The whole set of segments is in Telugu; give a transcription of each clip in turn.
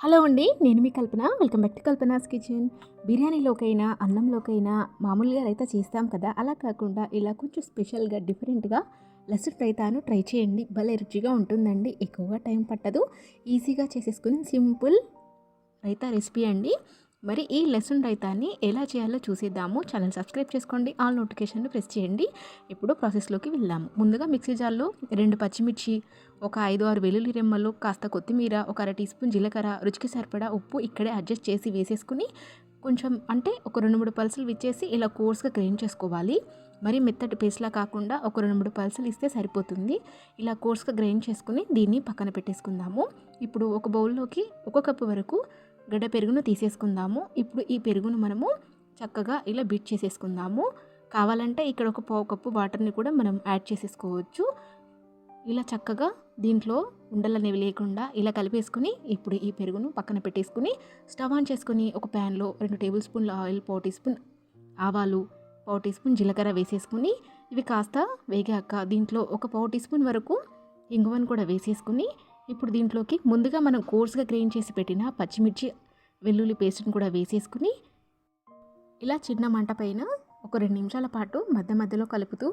హలో అండి నేను మీ Kalpana. Welcome back to Kalpana's kitchen. బిర్యానీలోకైనా అన్నంలోకైనా మామూలుగా రైతా చేస్తాం కదా అలా కాకుండా ఇలా కొంచెం స్పెషల్గా డిఫరెంట్గా లసూర్ రైతాను ట్రై చేయండి. భలే రుచిగా ఉంటుందండి ఎక్కువగా టైం పట్టదు. ఈజీగా చేసేసుకుని సింపుల్ రైతా రెసిపీ అండి. మరి ఈ లెసన్ రైతాన్ని ఎలా చేయాలో చూసేద్దాము. ఛానల్ సబ్స్క్రైబ్ చేసుకోండి. ఆల్ నోటిఫికేషన్ ప్రెస్ చేయండి. ఇప్పుడు ప్రాసెస్లోకి వెళ్దాము ముందుగా మిక్సీ జార్లో రెండు పచ్చిమిర్చి ఒక ఐదు ఆరు వెల్లుల్లి రెమ్మలు కాస్త కొత్తిమీర ఒక అర టీ స్పూన్ జీలకర్ర రుచికి సరిపడా ఉప్పు ఇక్కడే అడ్జస్ట్ చేసి వేసేసుకుని కొంచెం అంటే ఒక రెండు మూడు పల్సులు ఇచ్చేసి ఇలా కోర్స్గా గ్రైండ్ చేసుకోవాలి. మరి మెత్తటి పేస్ట్లా కాకుండా ఒక రెండు మూడు పల్సులు ఇస్తే సరిపోతుంది. ఇలా కోర్స్గా గ్రైండ్ చేసుకుని దీన్ని పక్కన పెట్టేసుకుందాము. ఇప్పుడు ఒక బౌల్లోకి ఒక కప్పు వరకు గడ్డ పెరుగును తీసేసుకుందాము. ఇప్పుడు ఈ పెరుగును మనము చక్కగా ఇలా బీట్ చేసేసుకుందాము. కావాలంటే ఇక్కడ ఒక పావు కప్పు వాటర్ని కూడా మనం యాడ్ చేసేసుకోవచ్చు. ఇలా చక్కగా దీంట్లో ఉండలు అనేవి లేకుండా ఇలా కలిపేసుకుని ఇప్పుడు ఈ పెరుగును పక్కన పెట్టేసుకుని స్టవ్ ఆన్ చేసుకుని ఒక ప్యాన్లో రెండు టేబుల్ స్పూన్ల ఆయిల్ పావు టీ స్పూన్ ఆవాలు పావు టీ స్పూన్ జీలకర్ర వేసేసుకుని ఇవి కాస్త వేగాక దీంట్లో ఒక పావు టీ స్పూన్ వరకు ఇంగువను కూడా వేసేసుకుని ఇప్పుడు దీంట్లోకి ముందుగా మనం కోర్స్గా గ్రైండ్ చేసి పెట్టిన పచ్చిమిర్చి వెల్లుల్లి పేస్ట్ని కూడా వేసేసుకుని ఇలా చిన్న మంట పైన ఒక రెండు నిమిషాల పాటు మధ్య మధ్యలో కలుపుతూ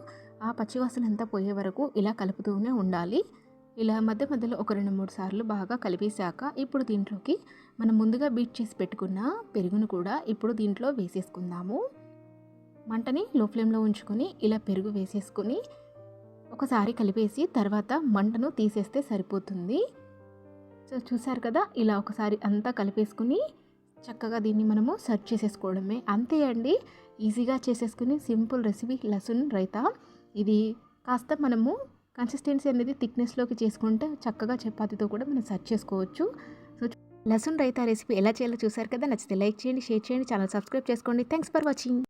ఆ పచ్చివాసన అంతా పోయే వరకు ఇలా కలుపుతూనే ఉండాలి. ఇలా మధ్య మధ్యలో ఒక రెండు మూడు సార్లు బాగా కలిపేశాక ఇప్పుడు దీంట్లోకి మనం ముందుగా బీట్ చేసి పెట్టుకున్న పెరుగును కూడా ఇప్పుడు దీంట్లో వేసేసుకుందాము. మంటని లో ఫ్లేమ్లో ఉంచుకొని ఇలా పెరుగు వేసేసుకొని ఒకసారి కలిపేసి తర్వాత మంటను తీసేస్తే సరిపోతుంది. సో చూసారు కదా ఇలా ఒకసారి అంతా కలిపేసుకుని చక్కగా దీన్ని మనము సర్వ్ చేసేసుకోవడమే. అంతే అండి ఈజీగా చేసేసుకుని సింపుల్ రెసిపీ లసున్ రైతా. ఇది కాస్త మనము కన్సిస్టెన్సీ అనేది థిక్నెస్లోకి చేసుకుంటే చక్కగా చపాతీతో కూడా మనం సర్చ్ చేసుకోవచ్చు. సో లసున్ రైతా రెసిపీ ఎలా చేయాలో చూసారు కదా నచ్చితే లైక్ చేయండి షేర్ చేయండి ఛానల్ సబ్స్క్రైబ్ చేసుకోండి. Thanks for watching.